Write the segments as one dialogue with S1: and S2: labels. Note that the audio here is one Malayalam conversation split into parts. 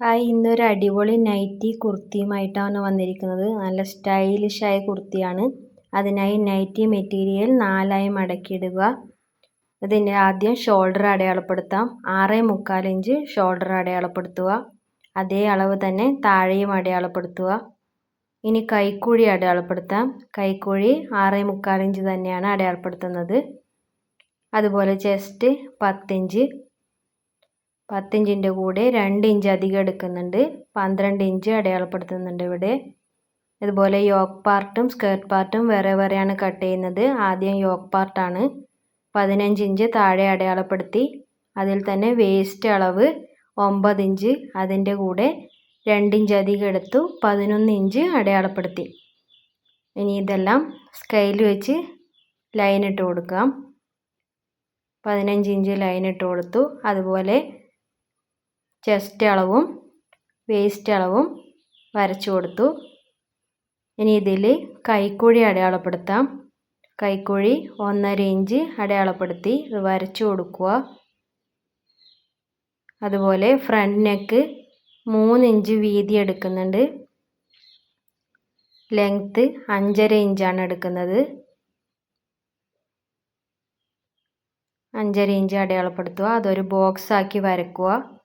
S1: ഹായ് ഇന്നൊരു അടിപൊളി നൈറ്റി കുർത്തിയുമായിട്ടാണ് വന്നിരിക്കുന്നത്. നല്ല സ്റ്റൈലിഷായ കുർത്തിയാണ്. അതിനായി നൈറ്റി മെറ്റീരിയൽ നാലായി മടക്കിയിടുക. ഇതിന്റെ ആദ്യം ഷോൾഡർ അടയാളപ്പെടുത്താം. ആറ് മുക്കാൽ ഇഞ്ച് ഷോൾഡർ അടയാളപ്പെടുത്തുക. അതേ അളവ് തന്നെ താഴെയും അടയാളപ്പെടുത്തുക. ഇനി കൈക്കുഴി അടയാളപ്പെടുത്താം. കൈക്കുഴി ആറ് മുക്കാൽ ഇഞ്ച് തന്നെയാണ് അടയാളപ്പെടുത്തുന്നത്. അതുപോലെ ചെസ്റ്റ് പത്തിഞ്ച് പത്തിഞ്ചിന്റെ കൂടെ രണ്ട് ഇഞ്ച് അധികം എടുക്കുന്നുണ്ട്. പന്ത്രണ്ട് ഇഞ്ച് അടയാളപ്പെടുത്തുന്നുണ്ട് ഇവിടെ. അതുപോലെ യോക്ക് പാർട്ടും സ്കേർട്ട് പാർട്ടും വേറെ വേറെയാണ് കട്ട് ചെയ്യുന്നത്. ആദ്യം യോക്ക് പാർട്ടാണ്. പതിനഞ്ച് ഇഞ്ച് താഴെ അടയാളപ്പെടുത്തി. അതിൽ തന്നെ വേസ്റ്റ് അളവ് ഒമ്പത് ഇഞ്ച്. അതിന്റെ കൂടെ രണ്ട് ഇഞ്ച് അധികം എടുത്തു. പതിനൊന്ന് ഇഞ്ച് അടയാളപ്പെടുത്തി. ഇനി ഇതെല്ലാം സ്കെയിൽ വെച്ച് ലൈൻ ഇട്ട് കൊടുക്കാം. പതിനഞ്ച് ഇഞ്ച് ലൈൻ ഇട്ട് കൊടുത്തു. അതുപോലെ ചെസ്റ്റ് അളവും വേസ്റ്റ് അളവും വരച്ചു കൊടുത്തു. ഇനി ഇതിൽ കൈക്കുഴി അടയാളപ്പെടുത്താം. കൈക്കുഴി ഒന്നര ഇഞ്ച് അടയാളപ്പെടുത്തി ഇത് വരച്ചു കൊടുക്കുക. അതുപോലെ ഫ്രണ്ട് നെക്ക് മൂന്ന് ഇഞ്ച് വീതി എടുക്കുന്നുണ്ട്. ലെങ്ത്ത് അഞ്ചര ഇഞ്ചാണ് എടുക്കുന്നത്. അഞ്ചര ഇഞ്ച് അടയാളപ്പെടുത്തുക. അതൊരു ബോക്സ് ആക്കി വരക്കുക.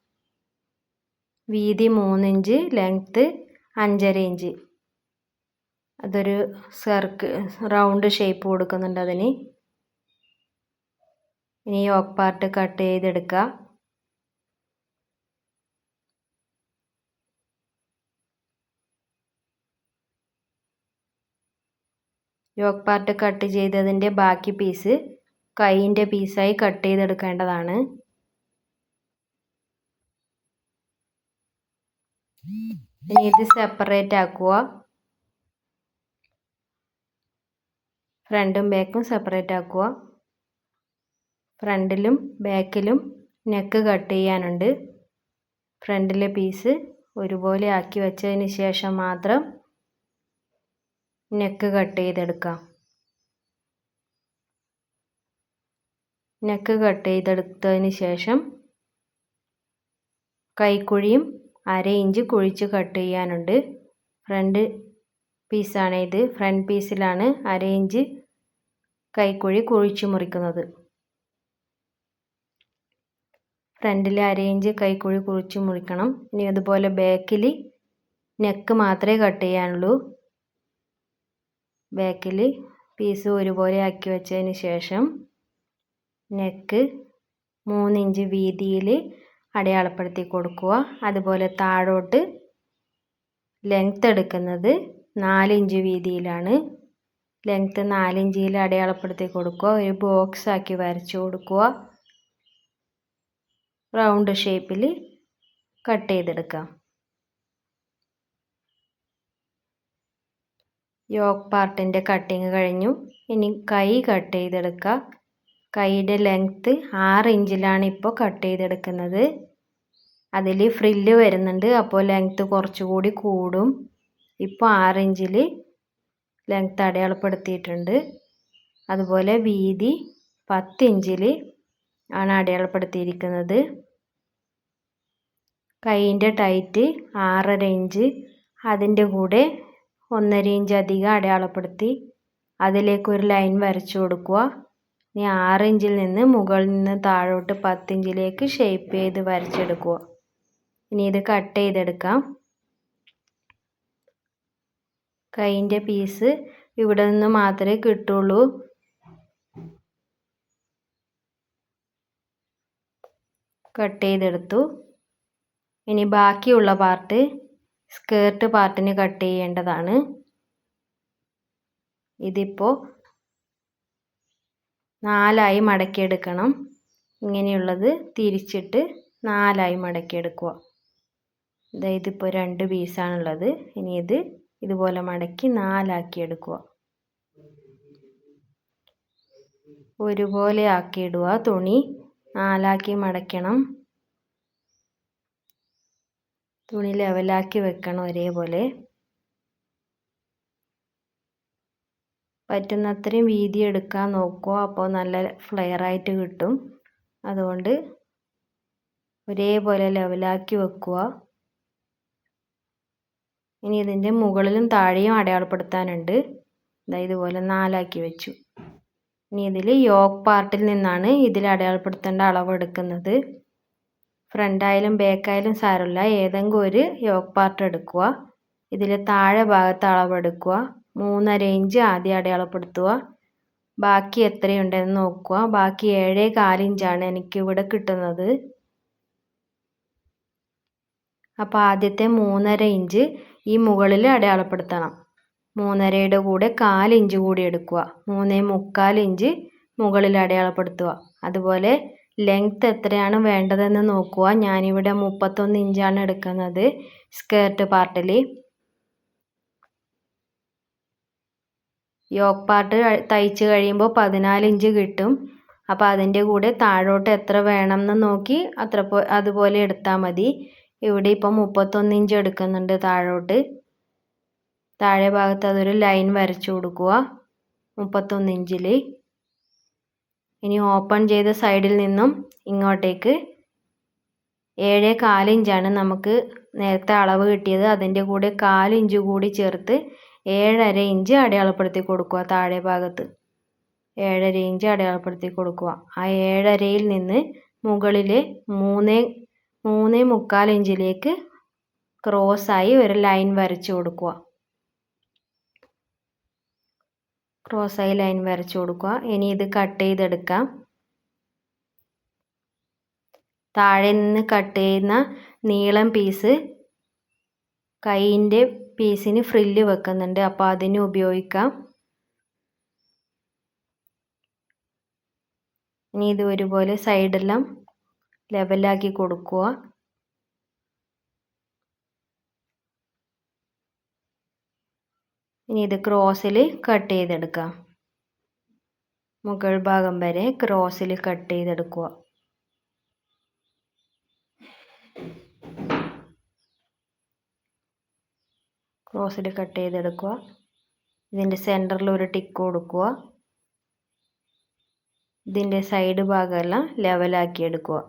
S1: വീതി മൂന്ന് ഇഞ്ച് ലെങ്ത്ത് അഞ്ചര ഇഞ്ച്. അതൊരു സർക്കിൾ റൗണ്ട് ഷേപ്പ് കൊടുക്കുന്നുണ്ട് അതിന്. ഇനി യോക്ക് പാർട്ട് കട്ട് ചെയ്തെടുക്കുക യോക്ക് പാർട്ട് കട്ട് ചെയ്തതിന്റെ ബാക്കി പീസ് കൈയിന്റെ പീസായി കട്ട് ചെയ്തെടുക്കേണ്ടതാണ്. ഇനി ഇത് സെപ്പറേറ്റ് ആക്കുക ഫ്രണ്ടും ബാക്കും സെപ്പറേറ്റ് ആക്കുക ഫ്രണ്ടിലും ബാക്കിലും നെക്ക് കട്ട് ചെയ്യാനുണ്ട്. ഫ്രണ്ടിലെ പീസ് ഒരുപോലെ ആക്കി വെച്ചതിന് ശേഷം മാത്രം നെക്ക് കട്ട് ചെയ്തെടുക്കാം. നെക്ക് കട്ട് ചെയ്തെടുത്തതിന് ശേഷം കൈക്കുഴിയും അര ഇഞ്ച് കുഴിച്ച് കട്ട് ചെയ്യാനുണ്ട്. ഫ്രണ്ട് പീസാണ് ഇത്. ഫ്രണ്ട് പീസിലാണ് അര ഇഞ്ച് കൈക്കുഴി കുഴിച്ച് മുറിക്കുന്നത്. ഫ്രണ്ടിൽ അര ഇഞ്ച് കൈക്കുഴി കുഴിച്ച് മുറിക്കണം. ഇനി അതുപോലെ ബാക്കിൽ നെക്ക് മാത്രമേ കട്ട് ചെയ്യാനുള്ളൂ. ബാക്കിൽ പീസ് ഒരുപോലെ ആക്കി വെച്ചതിന് ശേഷം നെക്ക് മൂന്നിഞ്ച് വീതിയിൽ അടയാളപ്പെടുത്തി കൊടുക്കുക. അതുപോലെ താഴോട്ട് ലെങ്ത്ത് എടുക്കുന്നത് നാലിഞ്ച് വീതിയിലാണ്. ലെങ്ത്ത് നാലിഞ്ചിയിൽ അടയാളപ്പെടുത്തി കൊടുക്കുക. ഒരു ബോക്സ് ആക്കി വരച്ചു കൊടുക്കുക. റൗണ്ട് ഷേപ്പിൽ കട്ട് ചെയ്തെടുക്കാം യോക്ക് പാർട്ടിന്റെ കട്ടിങ് കഴിഞ്ഞു. ഇനി കൈ കട്ട് ചെയ്തെടുക്കുക. കൈയുടെ ലെങ്ത്ത് ആറ് ഇഞ്ചിലാണ് ഇപ്പോൾ കട്ട് ചെയ്തെടുക്കുന്നത്. അതിൽ ഫ്രില്ല് വരുന്നുണ്ട് അപ്പോൾ ലെങ്ത്ത് കുറച്ചുകൂടി കൂടും. ഇപ്പോൾ ആറ് ഇഞ്ചിൽ ലെങ്ത്ത് അടയാളപ്പെടുത്തിയിട്ടുണ്ട്. അതുപോലെ വീതി പത്ത് ഇഞ്ചിൽ ആണ് അടയാളപ്പെടുത്തിയിരിക്കുന്നത്. കൈയിന്റെ ടൈറ്റ് ആറര ഇഞ്ച് അതിന്റെ കൂടെ ഒന്നര ഇഞ്ച് അധികം അടയാളപ്പെടുത്തി അതിലേക്ക് ഒരു ലൈൻ വരച്ചു കൊടുക്കുക. ഇനി ആറ് ഇഞ്ചിൽ നിന്ന് മുകളിൽ നിന്ന് താഴോട്ട് പത്ത് ഇഞ്ചിലേക്ക് ഷേപ്പ് ചെയ്ത് വരച്ചെടുക്കുക. ഇനി ഇത് കട്ട് ചെയ്തെടുക്കാം. കൈന്റെ പീസ് ഇവിടെ നിന്ന് മാത്രമേ കിട്ടുള്ളൂ. കട്ട് ചെയ്തെടുത്തു. ഇനി ബാക്കിയുള്ള പാർട്ട് സ്കേർട്ട് പാർട്ടിന് കട്ട് ചെയ്യേണ്ടതാണ്. ഇതിപ്പോൾ നാലായി മടക്കിയെടുക്കണം. ഇങ്ങനെയുള്ളത് തിരിച്ചിട്ട് നാലായി മടക്കിയെടുക്കുക. ഇപ്പോൾ രണ്ട് പീസാണുള്ളത് ഇനി ഇത് ഇതുപോലെ മടക്കി നാലാക്കി എടുക്കുക ഒരുപോലെ ആക്കിയിടുക. തുണി നാലാക്കി മടക്കണം തുണി ലെവലാക്കി വെക്കണം ഒരേപോലെ. പറ്റുന്നത്രയും വീതി എടുക്കാൻ നോക്കുക അപ്പോൾ നല്ല ഫ്ലെയർ ആയിട്ട് കിട്ടും. അതുകൊണ്ട് ഒരേപോലെ ലെവലാക്കി വെക്കുക. ഇനി ഇതിന്റെ മുകളിലും താഴെയും അടയാളപ്പെടുത്താനുണ്ട്. ഇതാ ഇതുപോലെ നാലാക്കി വെച്ചു. ഇനി ഇതിൽ യോക്ക് പാർട്ടിൽ നിന്നാണ് ഇതിൽ അടയാളപ്പെടുത്തേണ്ട അളവ് എടുക്കുന്നത്. ഫ്രണ്ടായാലും ബാക്കായാലും സാരമില്ല. ഏതെങ്കിലും ഒരു യോക്ക് പാർട്ട് എടുക്കുക. ഇതിൽ താഴെ ഭാഗത്ത് അളവെടുക്കുക മൂന്നര ഇഞ്ച് ആദ്യം അടയാളപ്പെടുത്തുക. ബാക്കി എത്രയുണ്ടെന്ന് നോക്കുക. ബാക്കി ഏഴേ കാലിഞ്ചാണ് എനിക്ക് ഇവിടെ കിട്ടുന്നത്. അപ്പോൾ ആദ്യത്തെ മൂന്നര ഇഞ്ച് ഈ മുകളിൽ അടയാളപ്പെടുത്തണം. മൂന്നരയുടെ കൂടെ കാലിഞ്ച് കൂടി എടുക്കുക. മൂന്നേ മുക്കാൽ ഇഞ്ച് മുകളിൽ അടയാളപ്പെടുത്തുക. അതുപോലെ ലെങ്ത് എത്രയാണ് വേണ്ടതെന്ന് നോക്കുക. ഞാനിവിടെ മുപ്പത്തൊന്ന് ഇഞ്ചാണ് എടുക്കുന്നത് സ്കേർട്ട് പാർട്ടിൽ യോക്ക് പാർട്ട് തയ്ച്ച് കഴിയുമ്പോൾ പതിനാല് ഇഞ്ച് കിട്ടും. അപ്പോൾ അതിന്റെ കൂടെ താഴോട്ട് എത്ര വേണം എന്ന് നോക്കി അത്ര അതുപോലെ എടുത്താൽ മതി. ഇവിടെ ഇപ്പം മുപ്പത്തൊന്ന് ഇഞ്ച് എടുക്കുന്നുണ്ട് താഴോട്ട്. താഴെ ഭാഗത്ത് അതൊരു ലൈൻ വരച്ചു കൊടുക്കുക. മുപ്പത്തൊന്ന് ഇഞ്ചിൽ ഇനി ഓപ്പൺ ചെയ്ത സൈഡിൽ നിന്നും ഇങ്ങോട്ടേക്ക്. ഏഴ് കാലിഞ്ചാണ് നമുക്ക് നേരത്തെ അളവ് കിട്ടിയത്. അതിന്റെ കൂടെ കാലിഞ്ച് കൂടി ചേർത്ത് ഏഴര ഇഞ്ച് അടയാളപ്പെടുത്തി കൊടുക്കുക താഴെ ഭാഗത്ത്. ഏഴര ഇഞ്ച് അടയാളപ്പെടുത്തി കൊടുക്കുക. ആ ഏഴരയിൽ നിന്ന് മുകളിൽ മൂന്ന് മൂന്ന് മുക്കാൽ ഇഞ്ചിലേക്ക് ക്രോസായി ഒരു ലൈൻ വരച്ചു കൊടുക്കുക. ക്രോസായി ലൈൻ വരച്ചു കൊടുക്കുക. ഇനി ഇത് കട്ട് ചെയ്തെടുക്കാം. താഴെ നിന്ന് കട്ട് ചെയ്യുന്ന നീളം പീസ് കൈയിന്റെ പീസിന് ഫ്രില്ല് വെക്കുന്നുണ്ട്. അപ്പോൾ അതിന് ഉപയോഗിക്കാം. ഇനി ഇത് ഒരുപോലെ സൈഡെല്ലാം ലെവലാക്കി കൊടുക്കുക. ഇനി ഇത് ക്രോസിൽ കട്ട് ചെയ്തെടുക്കാം. മുകൾ ഭാഗം വരെ ക്രോസിൽ കട്ട് ചെയ്തെടുക്കുക. ക്രോസിൽ കട്ട് ചെയ്തെടുക്കുക. ഇതിന്റെ സെന്ററിൽ ഒരു ടിക്ക് കൊടുക്കുക. ഇതിന്റെ സൈഡ് ഭാഗമെല്ലാം ലെവലാക്കി എടുക്കുക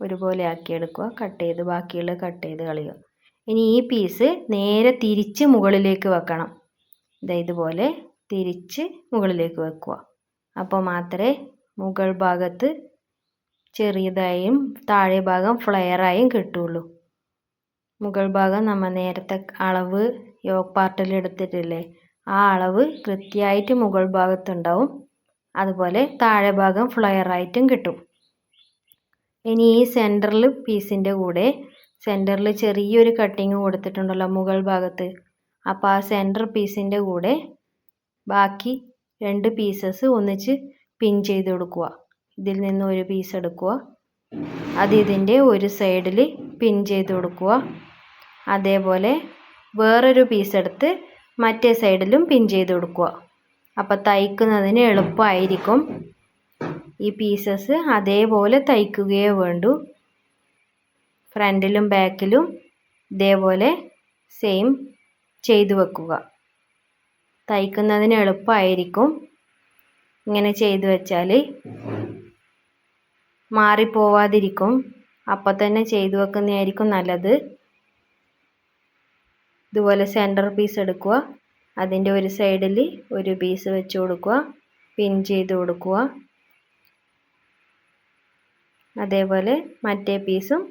S1: ഒരുപോലെ ആക്കി എടുക്കുക കട്ട് ചെയ്ത് ബാക്കിയുള്ള കട്ട് ചെയ്ത് കളയുക. ഇനി ഈ പീസ് നേരെ തിരിച്ച് മുകളിലേക്ക് വെക്കണം. ഇതാ ഇതുപോലെ തിരിച്ച് മുകളിലേക്ക് വെക്കുക. അപ്പോൾ മാത്രമേ മുകൾ ഭാഗത്ത് ചെറിയതായും താഴെ ഭാഗം ഫ്ലെയറായും കിട്ടുള്ളൂ മുകൾ ഭാഗം നമ്മൾ നേരത്തെ അളവ് യോക്ക് പാർട്ടിൽ എടുത്തിട്ടില്ലേ? ആ അളവ് കൃത്യമായിട്ട് മുകൾ ഭാഗത്തുണ്ടാവും. അതുപോലെ താഴെ ഭാഗം ഫ്ലയറായിട്ടും കിട്ടും. ഇനി ഈ സെന്ററിൽ പീസിന്റെ കൂടെ സെന്ററിൽ ചെറിയൊരു കട്ടിങ് കൊടുത്തിട്ടുണ്ടല്ലോ മുകൾ ഭാഗത്ത്. അപ്പോൾ ആ സെന്റർ പീസിന്റെ കൂടെ ബാക്കി രണ്ട് പീസസ് ഒന്നിച്ച് പിൻ ചെയ്ത് കൊടുക്കുക. ഇതിൽ നിന്ന് ഒരു പീസ് എടുക്കുക. അത് ഇതിന്റെ ഒരു സൈഡിൽ പിൻ ചെയ്ത് കൊടുക്കുക. അതേപോലെ വേറൊരു പീസ് എടുത്ത് മറ്റേ സൈഡിലും പിൻ ചെയ്ത് കൊടുക്കുക. അപ്പോൾ തയ്ക്കുന്നതിന് എളുപ്പമായിരിക്കും ഈ പീസസ് അതേപോലെ തയ്ക്കുകയേ വേണ്ടൂ. ഫ്രണ്ടിലും ബാക്കിലും ഇതേപോലെ സെയിം ചെയ്തു വെക്കുക. തയ്ക്കുന്നതിന് എളുപ്പമായിരിക്കും ഇങ്ങനെ ചെയ്തു വെച്ചാൽ മാറിപ്പോവാതിരിക്കും. അപ്പം തന്നെ ചെയ്തു വെക്കുന്നതായിരിക്കും നല്ലത്. ഇതുപോലെ സെന്റർ പീസ് എടുക്കുക. അതിന്റെ ഒരു സൈഡിൽ ഒരു പീസ് വെച്ച് കൊടുക്കുക. പിൻ ചെയ്ത് കൊടുക്കുക. അതേപോലെ മറ്റേ പീസും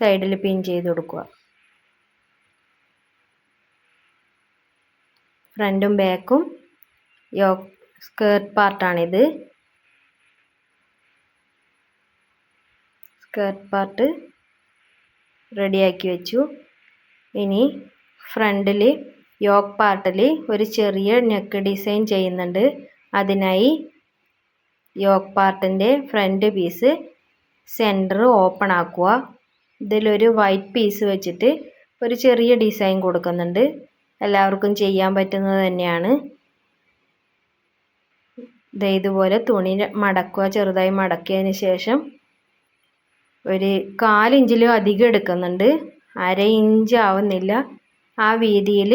S1: സൈഡിൽ പിൻ ചെയ്ത് കൊടുക്കുക. ഫ്രണ്ടും ബാക്കും യോ സ്കേർട്ട് പാർട്ടാണിത് സ്കേർട്ട് പാർട്ട് റെഡിയാക്കി വെച്ചു. ഇനി ഫ്രണ്ടിൽ യോക്ക് പാർട്ടിൽ ഒരു ചെറിയ നെക്ക് ഡിസൈൻ ചെയ്യുന്നുണ്ട്. അതിനായി യോക്ക് പാർട്ടിന്റെ ഫ്രണ്ട് പീസ് സെന്റർ ഓപ്പൺ ആക്കുക. ഇതിലൊരു വൈറ്റ് പീസ് വെച്ചിട്ട് ഒരു ചെറിയ ഡിസൈൻ കൊടുക്കുന്നുണ്ട്. എല്ലാവർക്കും ചെയ്യാൻ പറ്റുന്നത് തന്നെയാണ്. ഇതുപോലെ തുണി മടക്കുക ചെറുതായി മടക്കിയതിന് ശേഷം ഒരു കാലിഞ്ചിലും അധികം എടുക്കുന്നുണ്ട്. അര ഇഞ്ച് ആവുന്നില്ല. ആ വീതിയിൽ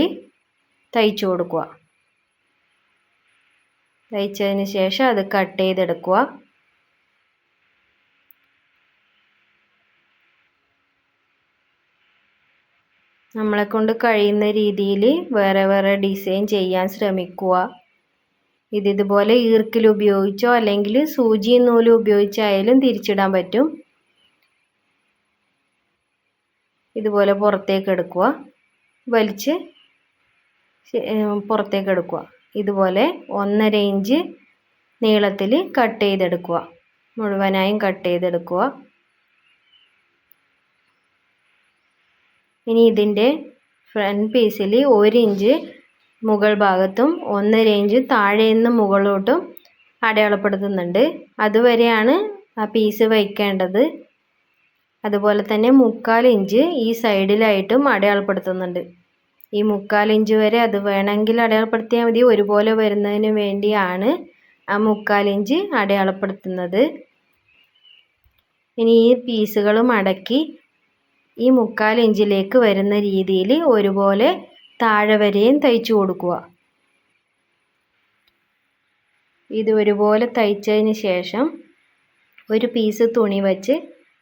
S1: തയ്ച്ചു കൊടുക്കുക. തയ്ച്ചതിന് ശേഷം അത് കട്ട് ചെയ്തെടുക്കുക. നമ്മളെ കൊണ്ട് കഴിയുന്ന രീതിയിൽ വേറെ വേറെ ഡിസൈൻ ചെയ്യാൻ ശ്രമിക്കുക. ഇത് ഇതുപോലെ ഈർക്കിൽ ഉപയോഗിച്ചോ അല്ലെങ്കിൽ സൂചി നൂൽ ഉപയോഗിച്ചായാലും തിരിച്ചിടാൻ പറ്റും. ഇതുപോലെ പുറത്തേക്ക് എടുക്കുക. വലിച്ച് പുറത്തേക്ക് എടുക്കുക. ഇതുപോലെ ഒന്നര ഇഞ്ച് നീളത്തിൽ കട്ട് ചെയ്തെടുക്കുക. മുഴുവനായും കട്ട് ചെയ്തെടുക്കുക. ഇനി ഇതിന്റെ ഫ്രണ്ട് പീസിൽ ഒരു ഇഞ്ച് മുകൾ ഭാഗത്തും ഒന്നര ഇഞ്ച് താഴെ നിന്ന് മുകളിലോട്ടും അടയാളപ്പെടുത്തുന്നുണ്ട്. അതുവരെയാണ് ആ പീസ് വയ്ക്കേണ്ടത്. അതുപോലെ തന്നെ മുക്കാൽ ഇഞ്ച് ഈ സൈഡിലായിട്ടും അടയാളപ്പെടുത്തുന്നുണ്ട്. ഈ മുക്കാൽ ഇഞ്ച് വരെ അത് വേണമെങ്കിൽ അടയാളപ്പെടുത്തിയാൽ മതി. ഒരുപോലെ വരുന്നതിന് വേണ്ടിയാണ് ആ മുക്കാൽ ഇഞ്ച് അടയാളപ്പെടുത്തുന്നത്. ഇനി ഈ പീസുകൾ മടക്കി ഈ മുക്കാൽ ഇഞ്ചിലേക്ക് വരുന്ന രീതിയിൽ ഒരുപോലെ താഴെ വരെയും തയ്ച്ചു കൊടുക്കുക. ഇത് ഒരുപോലെ തയ്ച്ചതിന് ശേഷം ഒരു പീസ് തുണി വച്ച്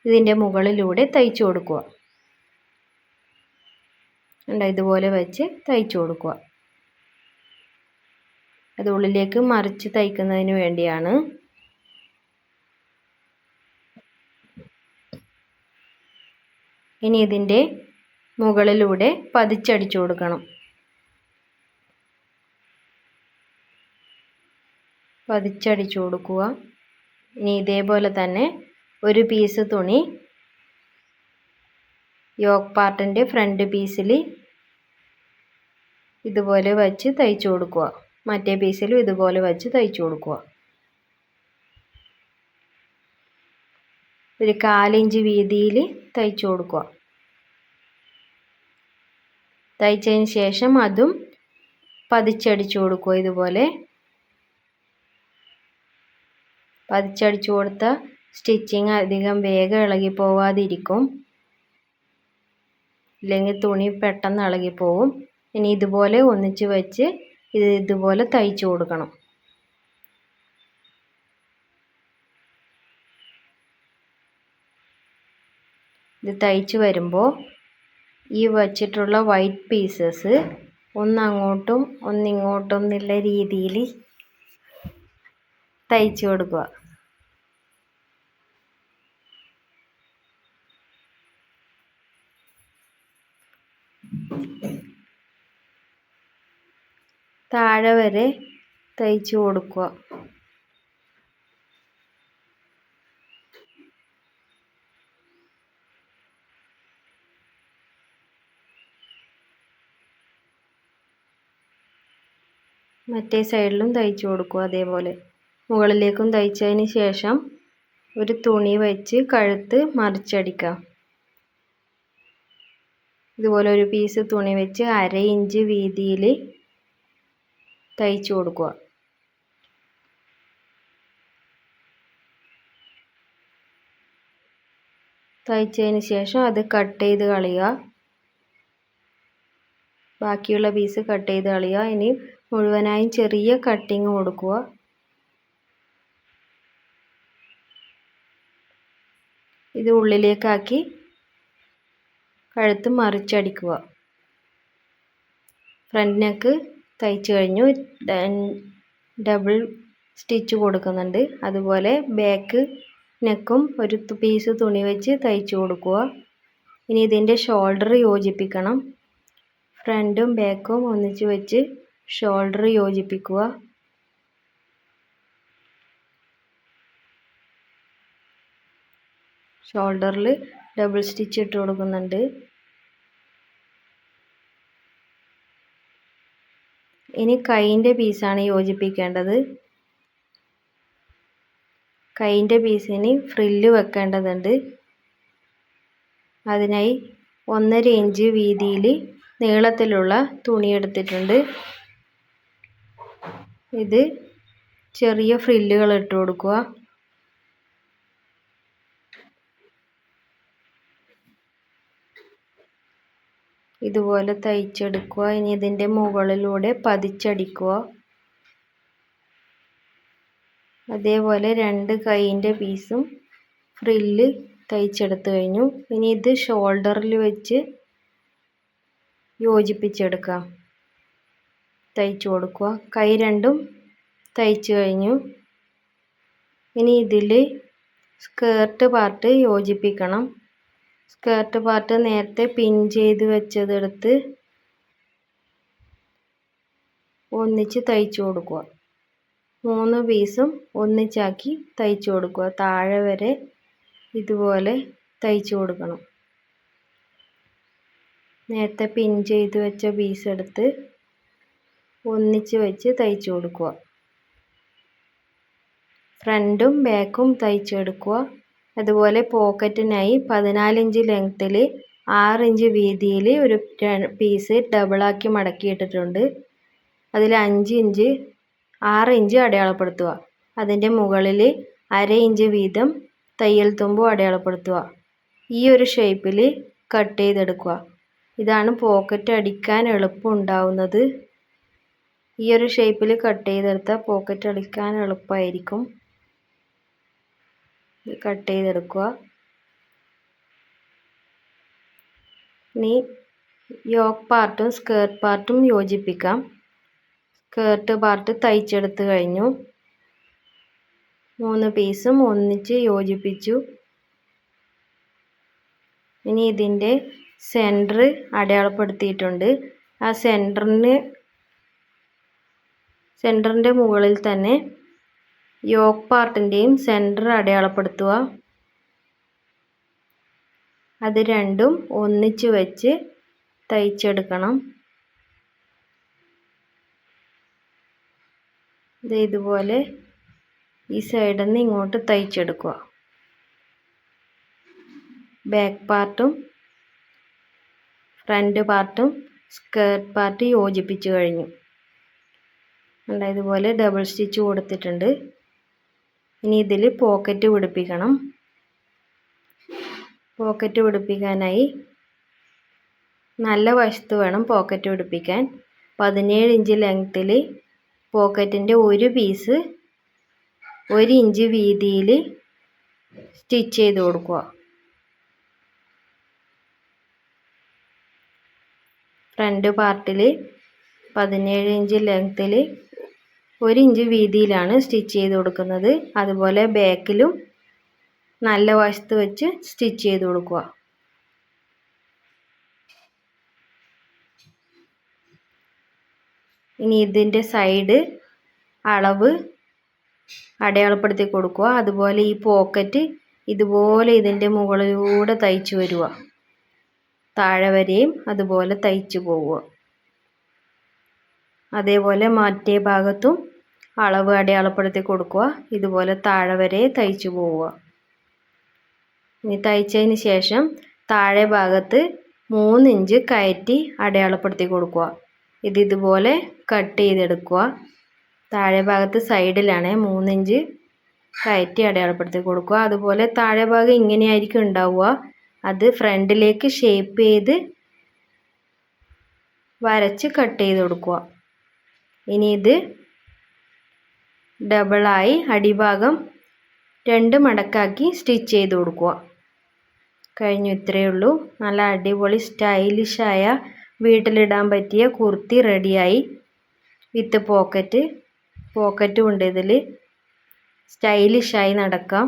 S1: ഇതിന്റെ മുകളിലൂടെ തയ്ച്ചു കൊടുക്കുക. ഉണ്ട് ഇതുപോലെ വെച്ച് തയ്ച്ചു കൊടുക്കുക. അത് ഉള്ളിലേക്ക് മറിച്ച് തയ്ക്കുന്നതിന് വേണ്ടിയാണ്. ഇനി ഇതിന്റെ മുകളിലൂടെ പതിച്ചടിച്ചു കൊടുക്കണം. പതിച്ചടിച്ചു കൊടുക്കുക. ഇനി ഇതേപോലെ തന്നെ ഒരു പീസ് തുണി. യോക്ക് പാർട്ടിന്റെ ഫ്രണ്ട് പീസിൽ ഇതുപോലെ വച്ച് തയ്ച്ചു കൊടുക്കുക. മറ്റേ പീസിലും ഇതുപോലെ വച്ച് തയ്ച്ചു കൊടുക്കുക. ഒരു കാലിഞ്ച് വീതിയിൽ തയ്ച്ചു കൊടുക്കുക. തയ്ച്ചതിന് ശേഷം അതും പതിച്ചടിച്ചു കൊടുക്കുക ഇതുപോലെ. പതിച്ചടിച്ചു കൊടുത്ത സ്റ്റിച്ചിങ് അധികം വേഗം ഇളകി പോവാതിരിക്കും. ഇല്ലെങ്കിൽ തുണി പെട്ടെന്ന് ഇളകിപ്പോവും ഇനി ഇതുപോലെ ഒന്നിച്ച് വെച്ച് ഇത് ഇതുപോലെ തയ്ച്ചു കൊടുക്കണം. ഇത് തയ്ച്ച് വരുമ്പോൾ ഈ വച്ചിട്ടുള്ള വൈറ്റ് പീസസ് ഒന്നങ്ങോട്ടും ഒന്നിങ്ങോട്ടും എന്നുള്ള രീതിയിൽ തയ്ച്ചു കൊടുക്കുക. താഴെ വരെ തയ്ച്ചു കൊടുക്കുക. മറ്റേ സൈഡിലും തയ്ച്ചു കൊടുക്കുക അതേപോലെ. മുകളിലേക്കും തയ്ച്ചതിന് ശേഷം ഒരു തുണി വെച്ച് കഴുത്ത് മറിച്ചടിക്കാം ഇതുപോലെ ഒരു പീസ് തുണി വെച്ച് അര ഇഞ്ച് വീതിയിൽ തയ്ച്ചു കൊടുക്കുക. തയ്ച്ചതിന് ശേഷം അത് കട്ട് ചെയ്ത് കളയുക. ബാക്കിയുള്ള പീസ് കട്ട് ചെയ്ത് കളയുക. ഇനി മുഴുവനായും ചെറിയ കട്ടിങ് കൊടുക്കുക. ഇത് ഉള്ളിലേക്കാക്കി കഴുത്ത് മറിച്ചടിക്കുക. ഫ്രണ്ട് നെക്ക് തയ്ച്ചു കഴിഞ്ഞു. ഡബിൾ സ്റ്റിച്ച് കൊടുക്കുന്നുണ്ട്. അതുപോലെ ബാക്ക് നെക്കും ഒരു പീസ് തുണി വെച്ച് തയ്ച്ചു കൊടുക്കുക. ഇനി ഇതിന്റെ ഷോൾഡർ യോജിപ്പിക്കണം. ഫ്രണ്ടും ബാക്കും ഒന്നിച്ച് വെച്ച് ഷോൾഡർ യോജിപ്പിക്കുക. ഷോൾഡറിൽ ഡബിൾ സ്റ്റിച്ച് ഇട്ട് കൊടുക്കുന്നുണ്ട്. ഇനി കൈന്റെ പീസാണ് യോജിപ്പിക്കേണ്ടത്. കൈന്റെ പീസിന് ഫ്രില്ല് വെക്കേണ്ടതുണ്ട്. അതിനായി ഒന്നര ഇഞ്ച് വീതിയിൽ നീളത്തിലുള്ള തുണി എടുത്തിട്ടുണ്ട്. ഇത് ചെറിയ ഫ്രില്ലുകൾ ഇട്ട് കൊടുക്കുക. ഇതുപോലെ തയ്ച്ചെടുക്കുക. ഇനി ഇതിന്റെ മുകളിലൂടെ പതിച്ചടിക്കുക. അതേപോലെ രണ്ട് കൈയിന്റെ പീസും ഫ്രില്ല് തയ്ച്ചെടുത്ത് കഴിഞ്ഞു. ഇനി ഇത് ഷോൾഡറിൽ വെച്ച് യോജിപ്പിച്ചെടുക്കാം തയ്ച്ചു കൊടുക്കുക. കൈ രണ്ടും തയ്ച്ചു കഴിഞ്ഞു. ഇനി ഇതിൽ സ്കേർട്ട് പാർട്ട് യോജിപ്പിക്കണം. സ്കേർട്ട് പാർട്ട് നേരത്തെ പിൻ ചെയ്ത് വെച്ചതെടുത്ത് ഒന്നിച്ച് തയ്ച്ചു കൊടുക്കുക. മൂന്ന് പീസും ഒന്നിച്ചാക്കി തയ്ച്ചു കൊടുക്കുക. താഴെ വരെ ഇതുപോലെ തയ്ച്ചു കൊടുക്കണം. നേരത്തെ പിൻ ചെയ്ത് വെച്ച പീസ് എടുത്ത് ഒന്നിച്ച് വെച്ച് തയ്ച്ചു കൊടുക്കുക. ഫ്രണ്ടും ബാക്കും തയ്ച്ചെടുക്കുക അതുപോലെ പോക്കറ്റിനായി പതിനാല് ഇഞ്ച് ലെങ്ത്തിൽ ആറ് ഇഞ്ച് വീതിയിൽ ഒരു പീസ് ഡബിളാക്കി മടക്കിയിട്ടിട്ടുണ്ട്. അതിൽ അഞ്ച് ഇഞ്ച് ആറ് ഇഞ്ച് അടയാളപ്പെടുത്തുക. അതിന്റെ മുകളിൽ അര ഇഞ്ച് വീതം തയ്യൽ തുമ്പും അടയാളപ്പെടുത്തുക. ഈ ഒരു ഷേപ്പിൽ കട്ട് ചെയ്തെടുക്കുക. ഇതാണ് പോക്കറ്റ് അടിക്കാൻ എളുപ്പം ഉണ്ടാവുന്നത്. ഈ ഒരു ഷേപ്പിൽ കട്ട് ചെയ്തെടുത്താൽ പോക്കറ്റ് അടിക്കാൻ എളുപ്പമായിരിക്കും കട്ട് ചെയ്തെടുക്കുക ഇനി യോക്ക് പാർട്ടും സ്കേർട്ട് പാർട്ടും യോജിപ്പിക്കാം. സ്കേർട്ട് പാർട്ട് തയ്ച്ചെടുത്ത് കഴിഞ്ഞു. മൂന്ന് പീസും ഒന്നിച്ച് യോജിപ്പിച്ചു. ഇനി ഇതിന്റെ സെന്റർ അടയാളപ്പെടുത്തിയിട്ടുണ്ട്. ആ സെന്ററിന് സെന്ററിന്റെ മുകളിൽ തന്നെ യോക്ക് പാർട്ടിന്റെയും സെന്റർ അടയാളപ്പെടുത്തുക. അത് രണ്ടും ഒന്നിച്ച് വെച്ച് തയ്ച്ചെടുക്കണം. ഇത് ഇതുപോലെ ഈ സൈഡിൽ നിന്ന് ഇങ്ങോട്ട് തയ്ച്ചെടുക്കുക. ബാക്ക് പാർട്ടും ഫ്രണ്ട് പാർട്ടും സ്കേർട്ട് പാർട്ട് യോജിപ്പിച്ച് കഴിഞ്ഞു. അല്ല ഇതുപോലെ ഡബിൾ സ്റ്റിച്ച് കൊടുത്തിട്ടുണ്ട്. ഇനി ഇതിൽ പോക്കറ്റ് പിടിപ്പിക്കണം. പോക്കറ്റ് പിടിപ്പിക്കാനായി നല്ല വശത്ത് വേണം പോക്കറ്റ് പിടിപ്പിക്കാൻ. പതിനേഴ് ഇഞ്ച് ലെങ്ത്തിൽ പോക്കറ്റിന്റെ ഒരു പീസ് ഒരു ഇഞ്ച് വീതിയിൽ സ്റ്റിച്ച് ചെയ്ത് കൊടുക്കുക. ഫ്രണ്ട് പാർട്ടിൽ പതിനേഴ് ഇഞ്ച് ലെങ്ത്തിൽ ഒരു ഇഞ്ച് വീതിയിലാണ് സ്റ്റിച്ച് ചെയ്ത് കൊടുക്കുന്നത്. അതുപോലെ ബാക്കിലും നല്ല വശത്ത് വെച്ച് സ്റ്റിച്ച് ചെയ്ത് കൊടുക്കുക. ഇനി ഇതിന്റെ സൈഡ് അളവ് അടയാളപ്പെടുത്തി കൊടുക്കുക. അതുപോലെ ഈ പോക്കറ്റ് ഇതുപോലെ ഇതിന്റെ മുകളിലൂടെ തയ്ച്ചു വരിക. താഴെ വരെയും അതുപോലെ തയ്ച്ചു പോവുക. അതേപോലെ മറ്റേ ഭാഗത്തും അളവ് അടയാളപ്പെടുത്തി കൊടുക്കുക. ഇതുപോലെ താഴെ വരെ തയ്ച്ചു പോവുക. ഇനി തയ്ച്ചതിന് ശേഷം താഴെ ഭാഗത്ത് മൂന്നിഞ്ച് കയറ്റി അടയാളപ്പെടുത്തി കൊടുക്കുക. ഇത് ഇതുപോലെ കട്ട് ചെയ്തെടുക്കുക. താഴെ ഭാഗത്ത് സൈഡിലാണ് മൂന്നിഞ്ച് കയറ്റി അടയാളപ്പെടുത്തി കൊടുക്കുക. അതുപോലെ താഴെ ഭാഗം ഇങ്ങനെയായിരിക്കും ഉണ്ടാവുക. അത് ഫ്രണ്ടിലേക്ക് ഷേപ്പ് ചെയ്ത് വരച്ച് കട്ട് ചെയ്ത് കൊടുക്കുക. ഇനി ഇത് ഡബിളായി അടിഭാഗം രണ്ട് മടക്കാക്കി സ്റ്റിച്ച് ചെയ്ത് കൊടുക്കുക. കഴിഞ്ഞു ഇത്രയേ ഉള്ളൂ. നല്ല അടിപൊളി സ്റ്റൈലിഷായ വീട്ടിലിടാൻ പറ്റിയ കുർത്തി റെഡിയായി വിത്ത് പോക്കറ്റ് പോക്കറ്റും ഉണ്ട് ഇതിൽ സ്റ്റൈലിഷായി നടക്കാം.